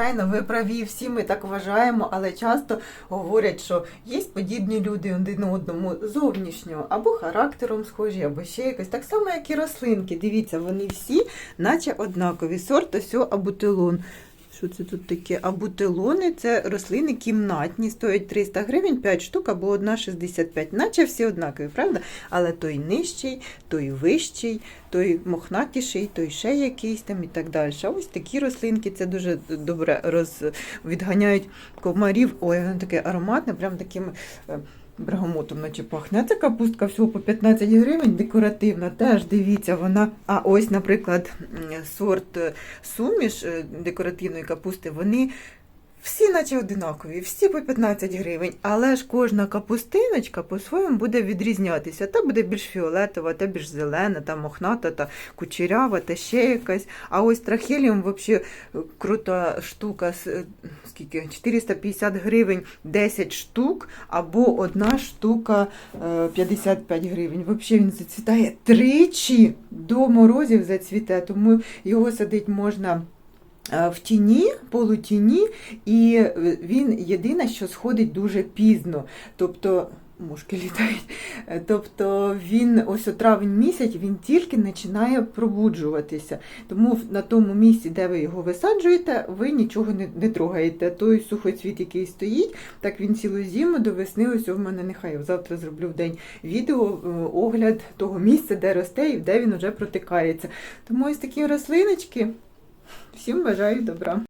Звичайно, ви праві, всі ми так вважаємо, але часто говорять, що є подібні люди один одному зовнішньо, або характером схожі, або ще якось. Так само, як і рослинки. Дивіться, вони всі, наче однакові. Сорт ось абутилон. Що це тут таке? Абутилони це рослини кімнатні, стоять 300 гривень, 5 штук або 1,65. Наче всі однакові, правда? Але той нижчий, той вищий, той мохнатіший, той ще якийсь там і так далі. А ось такі рослинки це дуже добре роз... відганяють комарів. Ой, воно таке ароматне, прям таким. Бергамотом наче пахне. А Ця капустка всього по 15 гривень, декоративна. Теж дивіться, вона. А ось, наприклад, сорт е, суміш е, декоративної капусти, вони всі наче одинакові, всі по 15 гривень, але ж кожна капустиночка по-своєму буде відрізнятися. Та буде більш фіолетова, та більш зелена, та мохната, та кучерява, та ще якась. А ось трахеліум взагалі крута штука. е, Скільки? 450 гривень 10 штук, або одна штука е, 55 гривень. Взагалі він зацвітає тричі до морозів зацвіте, тому його садити можна е, в тіні, полутіні, і е, він єдине, що сходить дуже пізно. Тобто. Мушки літають. Е, Тобто він ось у травень місяць він тільки починає пробуджуватися. Тому на тому місці, де ви його висаджуєте, ви нічого не, не трогаєте. Той сухоцвіт, який стоїть, так він цілу зиму до весни. Ось в мене нехай завтра зроблю в день відео е, огляд того місця, де росте і де він вже протикається. Тому ось такі рослиночки. Всім бажаю добра.